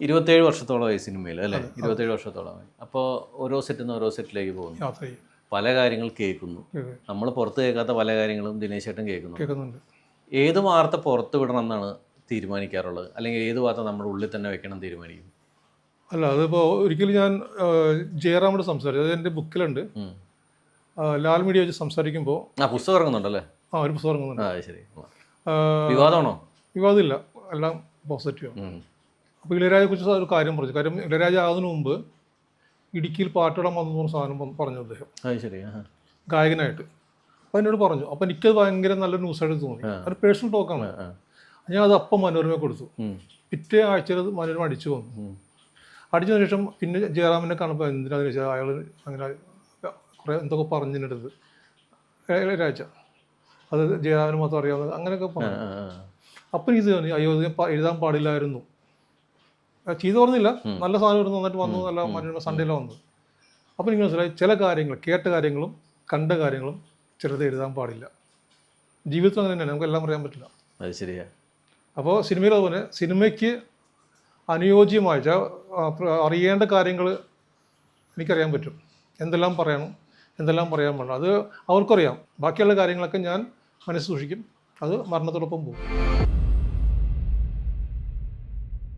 ഇരുപത്തേഴ് വർഷത്തോളമായി സിനിമയിൽ അല്ലേ? ഇരുപത്തേഴ് വർഷത്തോളമായി അപ്പോൾ ഓരോ സെറ്റിൽ നിന്ന് ഓരോ സെറ്റിലേക്ക് പോകുന്നു. പല കാര്യങ്ങൾ കേൾക്കുന്നു. കേൾക്കും. നമ്മൾ പുറത്ത് കേൾക്കാത്ത പല കാര്യങ്ങളും ദിനേശ് ചേട്ടൻ കേൾക്കുന്നു. ഏത് വാർത്ത പുറത്ത് വിടണം എന്നാണ് തീരുമാനിക്കാറുള്ളത്? അല്ലെങ്കിൽ ഏത് വാർത്ത നമ്മുടെ ഉള്ളിൽ തന്നെ വെക്കണം തീരുമാനിക്കും? അല്ല അതിപ്പോൾ ഒരിക്കലും ഞാൻ ജയറാമോട് സംസാരിച്ചു. അത് എന്റെ ബുക്കിലുണ്ട്. ലാൽ മീഡിയ വെച്ച് സംസാരിക്കുമ്പോൾ ആ പുസ്തകം ഇറങ്ങുന്നുണ്ടല്ലേ? ആ ഒരു പുസ്തകം ഇറങ്ങുന്നുണ്ട്. ശരി. വിവാദമാണോ? വിവാദമില്ല. എല്ലാം പോസിറ്റീവ് ഉം. അപ്പോൾ ഇളയരാജയെ കുറിച്ച് ഒരു കാര്യം പറഞ്ഞു. കാര്യം ഇളയരാജ ആകുന്നതിന് മുമ്പ് ഇടുക്കിയിൽ പാട്ടിടാൻ വന്നു പറഞ്ഞ സാധനം പറഞ്ഞു അദ്ദേഹം. അത് ശരി ഗായകനായിട്ട്. അപ്പോൾ എന്നോട് പറഞ്ഞു. അപ്പോൾ എനിക്കത് ഭയങ്കര നല്ലൊരു ന്യൂസായിട്ട് തോന്നി. ഒരു പേഴ്സണൽ ടോക്കാണ്. ഞാൻ അത് അപ്പം മനോരമ കൊടുത്തു. പിറ്റേ ആഴ്ചയിൽ അത് മനോരമ അടിച്ചു വന്നു. അടിച്ചതിന് ശേഷം പിന്നെ ജയറാമിനെ കാണുമ്പോൾ എന്തിനാന്ന് വെച്ചാൽ അയാൾ അങ്ങനെ കുറേ എന്തൊക്കെ പറഞ്ഞിട്ടത് ഇളയരാജ. അത് ജയറാമിന് മാത്രം അറിയാവുന്നത് അങ്ങനെയൊക്കെ പറഞ്ഞു. അപ്പം തോന്നി അയ്യോ ഇത് എഴുതാൻ പാടില്ലായിരുന്നു. ചെയ്തു പറഞ്ഞില്ല. നല്ല സാധനം ഇരുന്ന് നന്നായിട്ട് വന്നു നല്ല മനോരമ സൺഡേയിൽ വന്നു. അപ്പം എനിക്ക് മനസ്സിലായി ചില കാര്യങ്ങൾ കേട്ട കാര്യങ്ങളും കണ്ട കാര്യങ്ങളും ചിലത് എഴുതാൻ പാടില്ല. ജീവിതത്തിൽ അങ്ങനെ തന്നെയാണ് നമുക്ക് എല്ലാം പറയാൻ പറ്റില്ല. അത് ശരിയാ. അപ്പോൾ സിനിമയിൽ അതുപോലെ സിനിമയ്ക്ക് അനുയോജ്യമായ അറിയേണ്ട കാര്യങ്ങൾ എനിക്കറിയാൻ പറ്റും. എന്തെല്ലാം പറയണം എന്തെല്ലാം പറയാൻ പാടില്ല അത് അവർക്കറിയാം. ബാക്കിയുള്ള കാര്യങ്ങളൊക്കെ ഞാൻ മനസ്സ് സൂക്ഷിക്കും. അത് മരണത്തോടൊപ്പം പോകും.